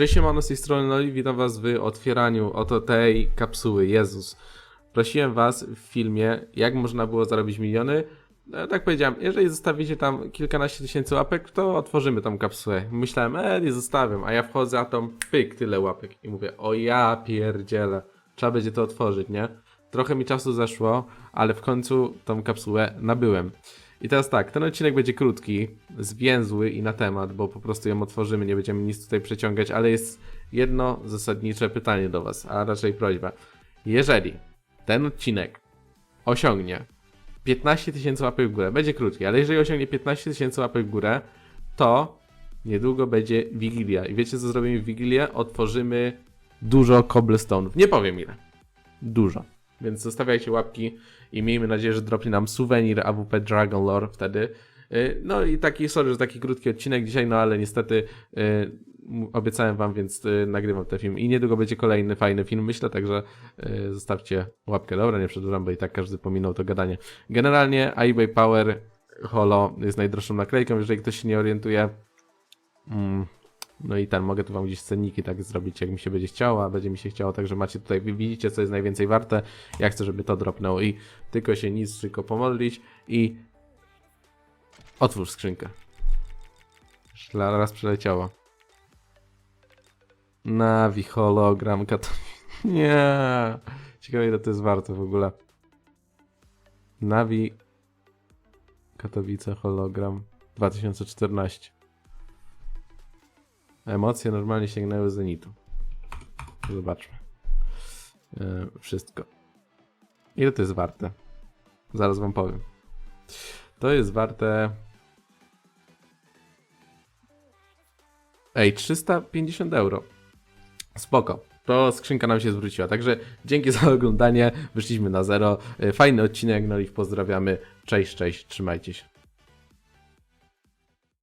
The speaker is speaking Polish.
Cześć, siemano, z tej strony Noli, witam was w otwieraniu oto tej kapsuły, Jezus. Prosiłem was w filmie, jak można było zarobić miliony. No, tak powiedziałem, jeżeli zostawicie tam kilkanaście tysięcy łapek, to otworzymy tą kapsułę. Myślałem, e, nie zostawiam, a ja wchodzę, a tam pyk, tyle łapek. I mówię, o ja pierdzielę, trzeba będzie to otworzyć, nie? Trochę mi czasu zeszło, ale w końcu tą kapsułę nabyłem. I teraz tak, ten odcinek będzie krótki, zwięzły i na temat, bo po prostu ją otworzymy, nie będziemy nic tutaj przeciągać, ale jest jedno zasadnicze pytanie do Was, a raczej prośba. Jeżeli ten odcinek osiągnie 15 tysięcy łapek w górę, będzie krótki, ale jeżeli osiągnie 15 tysięcy łapek w górę, to niedługo będzie Wigilia. I wiecie co zrobimy w Wigilię? Otworzymy dużo cobblestone'ów. Nie powiem ile. Dużo. Więc zostawiajcie łapki i miejmy nadzieję, że dropnie nam suwenir AWP Dragon Lore wtedy. Y, No i taki, sorry, że taki krótki odcinek dzisiaj, no ale niestety y, obiecałem wam, więc y, nagrywam ten film i niedługo będzie kolejny fajny film, myślę, także zostawcie łapkę. Dobra, nie przedłużam, bo i tak każdy pominął to gadanie. Generalnie eBay Power Holo jest najdroższą naklejką, jeżeli ktoś się nie orientuje. Mm, no i ten, mogę tu wam gdzieś cenniki tak zrobić, jak mi się będzie chciało, a będzie mi się chciało, także macie tutaj, widzicie, co jest najwięcej warte. Ja chcę, żeby to dropnęło i tylko się nic, tylko pomodlić i otwórz skrzynkę. Już la- raz przeleciało. Navi hologram kat... Nie. Ciekawe ile to jest warte w ogóle. Navi Katowice hologram 2014. Emocje normalnie sięgnęły zenitu. Zobaczmy. E, wszystko. Ile to jest warte? Zaraz wam powiem. To jest warte. Ej, 350 euro. Spoko. To skrzynka nam się zwróciła. Także dzięki za oglądanie. Wyszliśmy na zero. E, Fajny odcinek. No i pozdrawiamy. Cześć, cześć. Trzymajcie się.